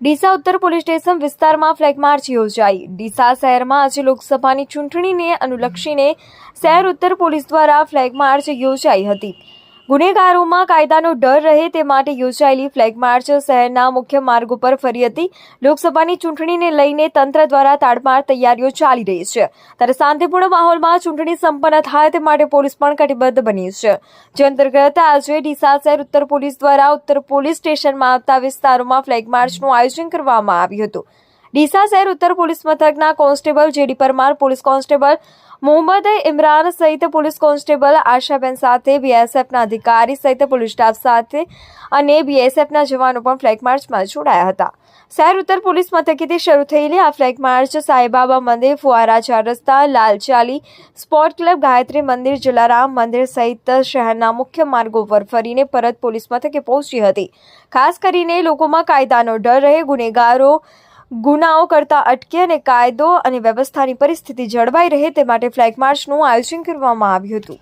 ડીસા ઉત્તર police station વિસ્તારમાં flag march યોજાઈ. ડીસા શહેરમાં આજે લોકસભાની ચૂંટણીને અનુલક્ષીને શહેર ઉત્તર પોલીસ દ્વારા ફ્લેગ માર્ચ યોજાઈ હતી. ગુનેગારોમાં કાયદાનો ડર રહે તે માટે યોજાયેલી ફ્લેગ માર્ચ શહેરના મુખ્ય માર્ગ ઉપર ફરી હતી. લોકસભાની ચૂંટણીને લઈને તંત્ર દ્વારા તાડમાર તૈયારીઓ ચાલી રહી છે. ત્યારે શાંતિપૂર્ણ માહોલમાં ચૂંટણી સંપન્ન થાય તે માટે પોલીસ પણ કટિબદ્ધ બની છે. જે અંતર્ગત આજે ડીસા શહેર ઉત્તર પોલીસ દ્વારા ઉત્તર પોલીસ સ્ટેશનમાં આવતા વિસ્તારોમાં ફ્લેગ માર્ચનું આયોજન કરવામાં આવ્યું હતું. ડીસા શહેર ઉત્તર પોલીસ મથકના constable JD Parmar, police constable Mohammad Imran સહિત પોલીસ કોન્સ્ટેબલ આશાબેન સાથે, બીએસએફના અધિકારી સહિત પોલીસ સ્ટાફ સાથે અને બીએસએફના જવાનો પણ ફ્લેગ માર્ચમાં જોડાયા હતા. શહેર ઉત્તર પોલીસ મથકેથી શરૂ થયેલી આ ફ્લેગ માર્ચ સાંઈબાબા મંદિર, ફુવારા ચાર રસ્તા લાલચાલી સ્પોર્ટ ક્લબ, ગાયત્રી મંદિર, જલારામ મંદિર સહિત શહેરના મુખ્ય માર્ગો પર ફરીને પરત પોલીસ મથકે પહોંચી હતી. ખાસ કરીને લોકોમાં કાયદાનો ડર રહે, ગુનેગારો ગુનાઓ કરતા અટકે અને કાયદો અને વ્યવસ્થાની પરિસ્થિતિ જળવાઈ રહે તે માટે ફ્લેગ માર્ચનું આયોજન કરવામાં આવ્યું હતું.